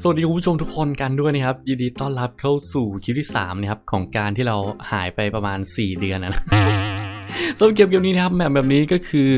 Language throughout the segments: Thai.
สวัสดีคุณผู้ชมทุกคนกันด้วยนะครับ ยินดีต้อนรับเข้าสู่คลิปที่3นะครับของการที่เราหายไปประมาณ 4 เดือนนะสำหรับเกมเกมนี้นะครับแมปแบบนี้ก็คือ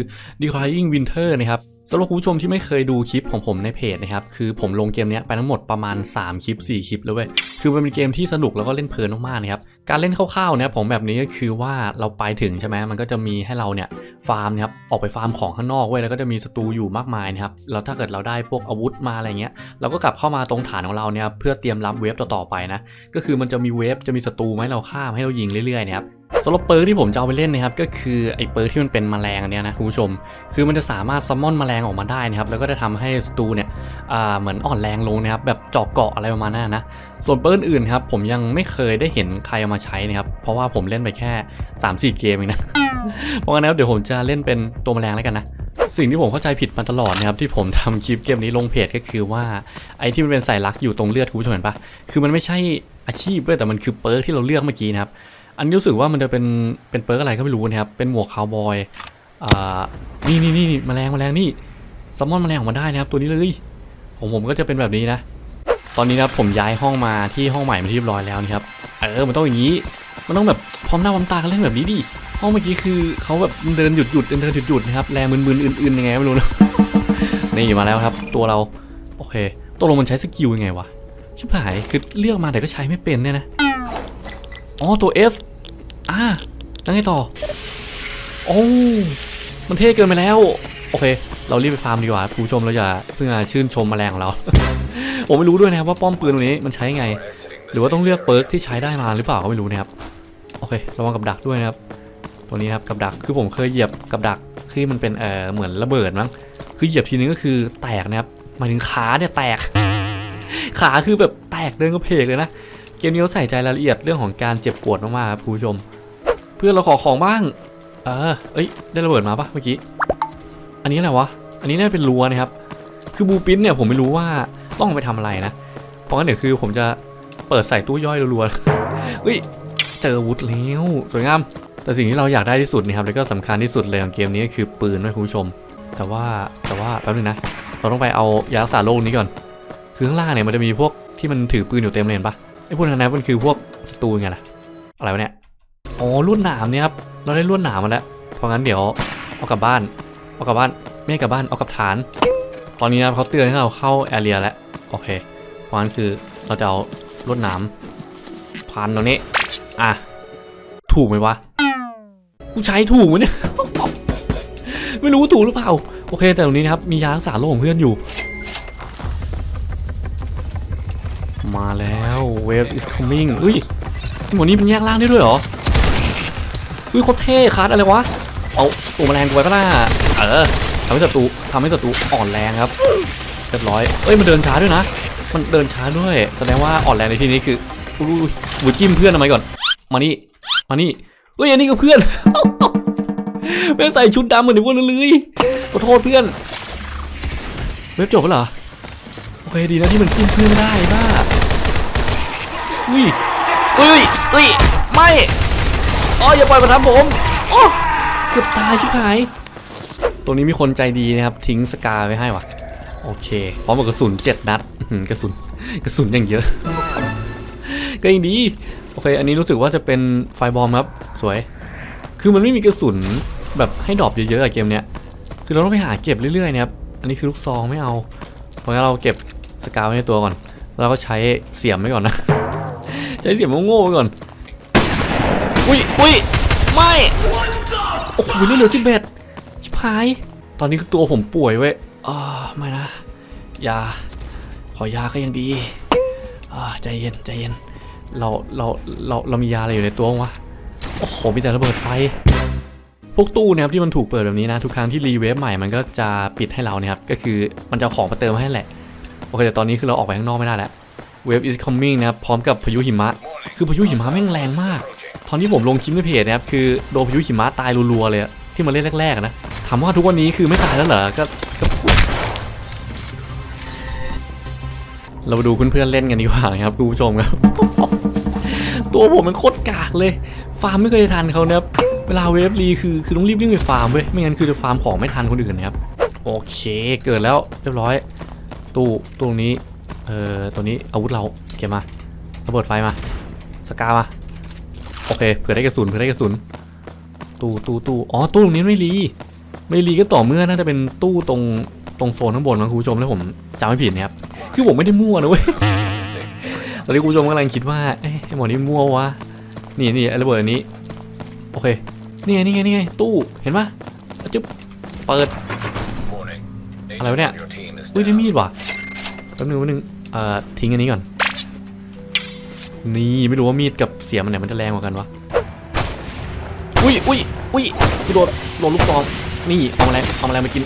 Decrying Winter นะครับสำหรับคุณผู้ชมที่ไม่เคยดูคลิปของผมในเพจนะครับ คือผมลงเกมนี้ไปทั้งหมดประมาณ 3 คลิป 4 คลิปแล้วเว้ย คือมันเป็นเกมที่สนุกแล้วก็เล่นเพลินมากๆนะครับ การเล่นคร่าวๆเนี่ยผมแบบนี้ก็คือว่าเราไปถึงใช่ไหมมันก็จะมีให้เราเนี่ยฟาร์มนะครับออกไปฟาร์มของข้างนอกเว้ยแล้วก็จะมีศัตรูอยู่มากมายนะครับแล้วถ้าเกิดเราได้พวกอาวุธมาอะไรเงี้ยเราก็กลับเข้ามาตรงฐานของเราเนี่ยเพื่อเตรียมรับเวฟต่อๆไปนะก็คือมันจะมีเวฟจะมีศัตรูมาให้เราฆ่ามาให้เรายิงเรื่อยๆนะครับ สำหรับเปิร์กที่ผมจะเอาไปเล่นนะครับก็คือไอ้เปิร์กที่มันเป็นแมลงอันเนี้ยนะคุณผู้ชม คือมันจะสามารถซัมมอนแมลงออกมาได้นะครับแล้วก็จะทำให้ศัตรูเนี่ยอ่าเหมือนอ่อนแรงลงนะครับแบบเจาะเกาะอะไรประมาณนั้นนะส่วนเปิร์กอื่นครับผมยังไม่เคยได้เห็นใครเอามาใช้นะครับเพราะว่าผมเล่นไปแค่ 3-4 เกมเองนะเพราะงั้นแล้วเดี๋ยวผมจะเล่นเป็นตัวแมลงแล้วกันนะสิ่งที่ผมเข้าใจผิดมาตลอดนะครับที่ผมทำคลิปเกมนี้ลงเพจก็คือว่าไอ้ที่มันเป็นสายลักอยู่ตรงเลือดคุณผู้ชมเห็นปะคือมันไม่ใช่อาชีพด้วยแต่มันคือเปิร์กที่เราเลือกเมื่อกี้นะครับ อันนี้รู้สึกว่ามันจะเป็นเป็นเปิร์กอะไรก็ไม่รู้นะครับ เป็นหมวกคาวบอยอ่านี่นี่นี่แมลงแมลงนี่ซัมมอนแมลงออกมาได้นะครับตัวนี้เลยของผมก็จะเป็นแบบนี้นะ ตอนนี้นะผมย้ายห้องมาที่ห้องใหม่มาที่เรียบร้อยแล้วนะครับ เออมันต้องอย่างนี้ มันต้องแบบพร้อมหน้าพร้อมตากันเล่นแบบนี้ดิ ห้องเมื่อกี้คือเขาแบบเดินหยุดหยุดเดินเดินหยุดหยุดนะครับแรงมึนๆอื่นๆยังไงไม่รู้นะ นี่มาแล้วครับ ตัวเรา โอเค ตัวลงมันใช้สกิลยังไงวะชิบหายคือเลือกมาแต่ก็ใช้ไม่เป็นเนี่ยนะ อ๋อตัว F อ่าแล้วไงต่อ โอ้มันเท่เกินไปแล้ว โอเค เรารีบไปฟาร์มดีกว่าผู้ชมเราอย่าเพิ่งมาชื่นชมแมลงของเรา ผมไม่รู้ด้วยนะครับว่าป้อมปืนตรงนี้มันใช้ไง หรือว่าต้องเลือกเปิร์กที่ใช้ได้มาหรือเปล่าก็ไม่รู้นะครับ โอเค ระวังกับดักด้วยนะครับ ตัวนี้ครับกับดัก คือผมเคยเหยียบกับดักที่มันเป็นเอ่อเหมือนระเบิดมั้ง คือเหยียบทีนึงก็คือแตกนะครับ หมายถึงขาเนี่ยแตก ขาคือแบบแตกเดินกระเพกเลยนะ เกมนี้เขาใส่ใจรายละเอียดเรื่องของการเจ็บปวดมากๆครับคุณผู้ชม เพื่อเราขอของบ้าง เออเอ้ย ได้ระเบิดมาปะเมื่อกี้ อันนี้อะไรวะ อันนี้น่าจะเป็นรั้วนะครับ คือบูปินเนี่ยผมไม่รู้ว่าต้องไปทำอะไรนะ เพราะงั้นเดี๋ยวคือผมจะเปิดใส่ตู้ย่อยรัวๆเฮ้ย เจอวุธแล้ว สวยงาม แต่สิ่งที่เราอยากได้ที่สุดนะครับ แล้วก็สำคัญที่สุดเลยของเกมนี้ก็คือปืนนะคุณผู้ชม แต่ว่าแต่ว่าแป๊บนึงนะ เราต้องไปเอายารักษาโรคนี้ก่อน คือข้างล่างเนี่ยมันจะมีพวกที่มันถือปืนอยู่เต็มเลยเห็นปะ ไอ้พวกนั้นมันคือพวกศัตรูไงล่ะ อะไรวะเนี่ย อ๋อลวดหนามเนี่ยครับ เราได้ลวดหนามมาแล้ว เพราะงั้นเดี๋ยวเอากลับบ้าน เอากลับบ้าน ไม่กลับบ้าน เอากลับฐาน ตอนนี้นะเขาเตือนให้เราเข้าแอเรียแล้ว โอเค เพราะงั้นคือเราจะเอาลวดหนามพันตรงนี้ อะ ถูกไหมวะ กูใช้ถูกไหมเนี่ย ไม่รู้ว่าถูกหรือเปล่า โอเค แต่ตรงนี้นะครับ มียารักษาโรคของเพื่อนอยู่ มาแล้ว wave is coming อุ้ยหมวดนี้เป็นแยกล่างได้ด้วยเหรอ อุ้ยโคตรเท่คัสอะไรวะ เอาตัวแมลงกูไว้ก็น่าเออทำให้ศัตรูทำให้ศัตรูอ่อนแรงครับ เรียบร้อย เอ้ยมันเดินช้าด้วยนะ มันเดินช้าด้วย แสดงว่าอ่อนแรงในที่นี้คืออุ้ยบูจิ้มเพื่อนทำไมก่อน มานี่ มานี่เฮ้ยอันนี้ก็เพื่อนไม่ใส่ชุดดำเหมือนในพวกนั้นเลยขอโทษเพื่อน เว็บจบแล้วเหรอ โอเคดีนะที่มันจิ้มเพื่อนได้บ้า อุ้ยอุ้ยอุ้ยไม่อ๋ออย่าปล่อยมาทำผมโอ้เกือบตายชิบหายตรงนี้มีคนใจดีนะครับ ทิ้งสกาไว้ให้ว่ะโอเคพร้อมกับกระสุนเจ็ดนัดอื้อหือกระสุนกระสุนอย่างเยอะ ก็ยังดี โอเค อันนี้รู้สึกว่าจะเป็นไฟบอมครับสวย คือมันไม่มีกระสุนแบบให้ดรอปเยอะๆอะเกมเนี้ยคือเราต้องไปหาเก็บเรื่อยๆนะครับอันนี้คือลูกซองไม่เอาเพราะงั้นเราเก็บสกาไว้ในตัวก่อน แล้วก็ใช้เสียมไว้ก่อนนะ ใช้เสียมโง่ๆไว้ก่อน อุ้ยอุ้ยไม่ โอ้โหเลือดเหลือสิบเอ็ดชิบหาย ตอนนี้คือตัวผมป่วยเว้ยอ่าไม่นะ ยา ขอยาก็ยังดีอ่าใจเย็น ใจเย็น เรา เรา เรา เรามียาอะไรอยู่ในตัวบ้างวะ โอ้โห มีแต่ระเบิดไฟ พวกตู้นะครับที่มันถูกเปิดแบบนี้นะ ทุกครั้งที่รีเวฟใหม่ มันก็จะปิดให้เราเนี่ยครับ ก็คือมันจะเอาของมาเติมให้แหละ โอเคแต่ตอนนี้คือเราออกไปข้างนอกไม่ได้แล้ว Wave is coming นะครับพร้อมกับพายุหิมะ คือพายุหิมะแม่งแรงมาก ตอนที่ผมลงคลิปในเพจนะครับคือโดนพายุหิมะตายรัวๆเลยอะที่มาเล่นแรกๆนะถามว่าทุกวันนี้คือไม่ตายแล้วเหรอก็เราดูเพื่อนๆเล่นกันดีกว่าครับคุณผู้ชมครับ ตัวผมมันโคตรกากเลย ฟาร์มไม่เคยทันเขานะครับเวลาเวฟรีคือคือต้องรีบวิ่งไปฟาร์มเว้ยไม่งั้นคือจะฟาร์มของไม่ทันคนอื่นนะครับโอเค เกิดแล้วเรียบร้อย ตู้ตู้นี้ เออตัวนี้อาวุธเราเก็บมาระเบิดไฟมา สกามา โอเคเผื่อได้กระสุนเผื่อได้กระสุน ตู้ตู้ตู้อ๋อตู้ตรงนี้ไม่รีไม่รีก็ต่อเมื่อน่าจะเป็นตู้ตรงตรงโซนข้างบนนะคุณผู้ชมแล้วผมจำไม่ผิดนะครับคือผมไม่ได้มั่วนะเว้ยตอนนี้คุณผู้ชมกำลังคิดว่าเอ๊ะไอ้หมอนี่มั่ววะนี่นี่ระเบิดอันนี้โอเคนี่ไงนี่ไงนี่ไงตู้เห็นปะจึ๊บเปิดอะไรวะเนี่ยอุ้ยได้มีดว่ะแป๊บนึงแป๊บนึง อ่อทิ้งอันนี้ก่อน นี่ไม่รู้ว่ามีดกับเสียมอันไหนมันจะแรงกว่ากันวะ อุ้ยอุ้ยอุ้ยกูโดนโดนลูกซอง นี่เอาอะไรเอาอะไรมากิน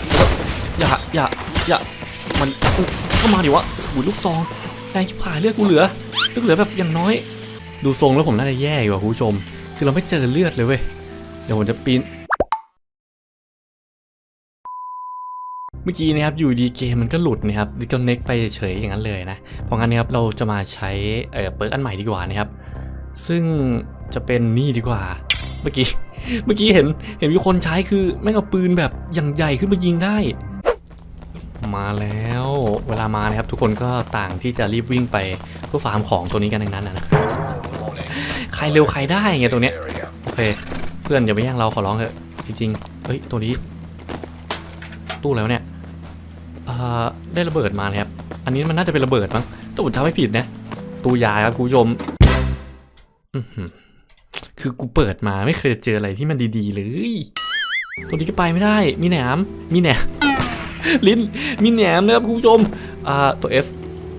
อย่าอย่าอย่ามันเข้ามาดิวะอุ้ยลูกซองแรงชิบหายเลือดกูเหลือเลือดเหลือแบบอย่างน้อย ดูทรงแล้วผมน่าจะแย่อยู่ว่ะคุณผู้ชม คือเราไม่เจอเลือดเลยเว้ย เดี๋ยวผมจะปีน เมื่อกี้นะครับอยู่ดีเกมมันก็หลุดนะครับดิคอนเน็กไปเฉยอย่างนั้นเลยนะ เพราะงั้นนะครับเราจะมาใช้เอ่อเปิร์กอันใหม่ดีกว่านะครับ ซึ่งจะเป็นนี่ดีกว่า เมื่อกี้เมื่อกี้เห็นเห็นมีคนใช้คือแม่งเอาปืนแบบอย่างใหญ่ขึ้นมายิงได้ มาแล้วเวลามานะครับทุกคนก็ต่างที่จะรีบวิ่งไปเพื่อฟาร์มของตัวนี้กันทั้งนั้นนะนะใครเร็วใครได้ไงตัวเนี้ยโอเค เพื่อนอย่าไปแย่งเราขอร้องเถอะจริงๆเฮ้ยตัวนี้ ตู้แล้วเนี่ย ได้ระเบิดมาครับ อันนี้มันน่าจะเป็นระเบิดมั้งถ้าผมจำไม่ผิดนะตู้ยาครับคุณผู้ชมคือกูเปิดมาไม่เคยเจออะไรที่มันดีๆเลยตัวนี้ก็ไปไม่ได้ มีแหนม มีแหนม ลิ้น มีแหนมนะครับคุณผู้ชม อ่า ตัว F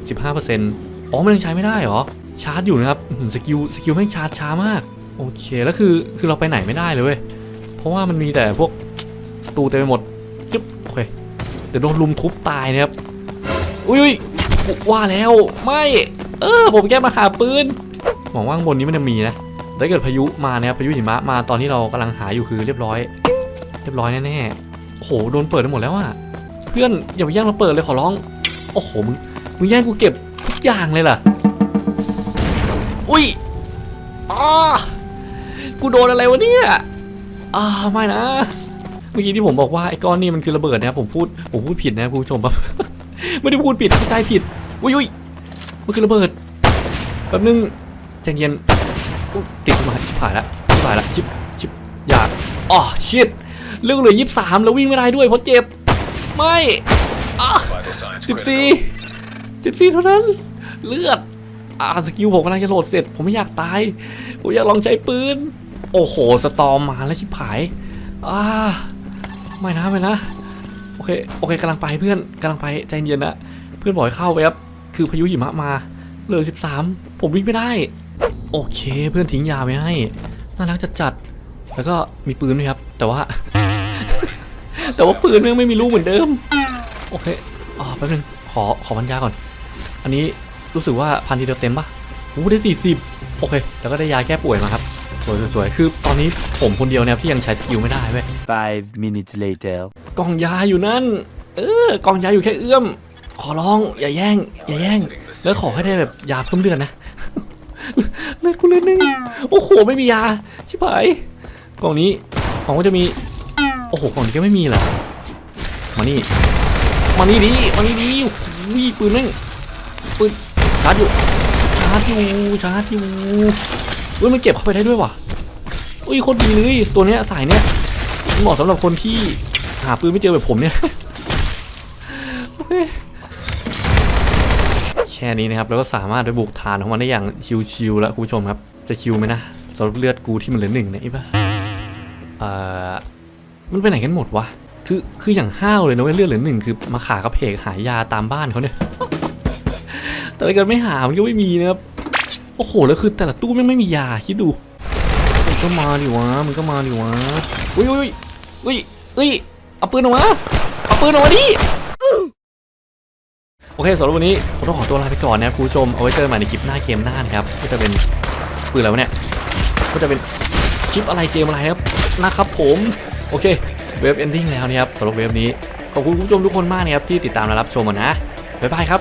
15%อ๋อ มันยังใช้ไม่ได้เหรอ ชาร์จอยู่นะครับสกิล สกิลแม่งชาร์จช้ามาก โอเค แล้วคือ คือเราไปไหนไม่ได้เลยเว้ย เพราะว่ามันมีแต่พวกตูเต็มไปหมด จึ๊บ โอเค เดี๋ยวโดนลุมทุบตายนะครับ อุ้ยว่าแล้วไม่ เออ ผมแค่มาหาปืนหวังว่างบนนี้มันจะมีนะถ้าเกิดพายุมานะครับพายุหิมะมาตอนที่เรากำลังหาอยู่คือเรียบร้อย เรียบร้อยแน่ๆโอ้โหโดนเปิดไปหมดแล้วอะเพื่อนอย่าไปแย่งเราเปิดเลยขอร้องโอ้โหมึงมึงแย่งกูเก็บทุกอย่างเลยล่ะอุ้ยอ้ากูโดนอะไรวะเนี่ยอ่าไม่นะ เมื่อกี้ที่ผมบอกว่าไอ้ก้อนนี่มันคือระเบิดนะครับผมพูดผมพูดผิดนะคุณผู้ชมครับไม่ได้พูดผิดเข้าใจผิดอุ้ยอุ้ยมันคือระเบิดแป๊บนึงใจเย็นติดมาชิบหายละชิบหายละชิบชิบอยากอ๋อชิดเรื่องเหลือยี่สามแล้ววิ่งไม่ได้ด้วยเพราะเจ็บไม่สิบสี่สิบสี่เท่านั้น เลือดอ่าสกิลผมกำลังจะโหลดเสร็จ ผมไม่อยากตาย ผมอยากลองใช้ปืน โอ้โห สตอมมาแล้วชิบหาย อ่า ไม่นะไม่นะโอเคโอเคกำลังไปเพื่อนกำลังไปใจเย็นนะเพื่อนบอกให้เข้าไปครับคือพายุหิมะมาเหลือสิบสามผมวิ่งไม่ได้ โอเค เพื่อนทิ้งยาไว้ให้น่ารักจัดจัดแล้วก็มีปืนด้วยครับ แต่ว่า แต่ว่าปืนม่งไม่มีลูกเหมือนเดิม โอเคอ่าแป๊บนึงขอขอพันยาก่อน อันนี้รู้สึกว่าพันทีเดียวเต็มปะโอ้ได้สี่สิบโอเค แล้วก็ได้ยาแก้ป่วยมาครับ สวยๆสวยๆคือตอนนี้ผมคนเดียวเนี่ยที่ยังใช้สกิลไม่ได้เว้ย Five minutes later. กล่องยาอยู่นั่น เออกล่องยาอยู่แค่เอื้อม ขอร้องอย่าแย่ง อย่าแย่ง แล้วขอให้ได้แบบยาเพิ่มเลือดนะ เลือดกูเลือดนึงโอ้โหไม่มียาชิบหายกล่องนี้กล่องก็จะมี โอ้โหกล่องนี้ก็ไม่มีเหรอมานี่มานี่ดิมานี่ดิวิ่ปืนแม่งปืนชาร์จอยู่ชาร์จอยู่ชาร์จอยู่ อุ้ยมันเก็บเข้าไปได้ด้วยว่ะอุ้ยโคตรดีเลยตัวเนี้ยสายเนี้ยเหมาะสำหรับคนที่หาปืนไม่เจอแบบผมเนี่ยแค่นี้นะครับเราก็สามารถไปบุกฐานของมันได้อย่างชิวๆแล้วคุณผู้ชมครับ จะชิวไหมนะสำหรับเลือดกูที่มันเหลือหนึ่งเนี่ยอ้บ้าเอ่อมันไปไหนกันหมดวะคือคืออย่างห้าวเลยนะเว้ยเลือดเหลือหนึ่งคือมาขากระเพกหายาตามบ้านเขาเนี่ยแต่ถ้าเกิดไม่หามันก็ไม่มีนะครับ อ้โห แล้วคือแต่ละตู้ไม่งไม่มียาคิดดูมันก็มาดิวะมันก็มาดิวะอุ้ยอุ้ยอุ้ยอุ้ยเอาปืนออกมาเอาปืนออกมาดิโอเคสำหรับวันนี้ผมต้องขอตัวลาไปก่อนนะครับคุณผู้ชมเอาไว้เจอกันใหม่ในคลิปหน้าเกมหน้านะครับก็จะเป็นปืนอะไรวะเนี่ยก็จะเป็นคลิปอะไรเกมอะไรนะครับนะครับผมโอเคเว็บเอนดิ้งแล้วนะครับสำหรับเว็บนี้ขอบคุณคุณผู้ชมทุกคนมากนะครับที่ติดตามและรับชมกันนะบ๊ายบายครับ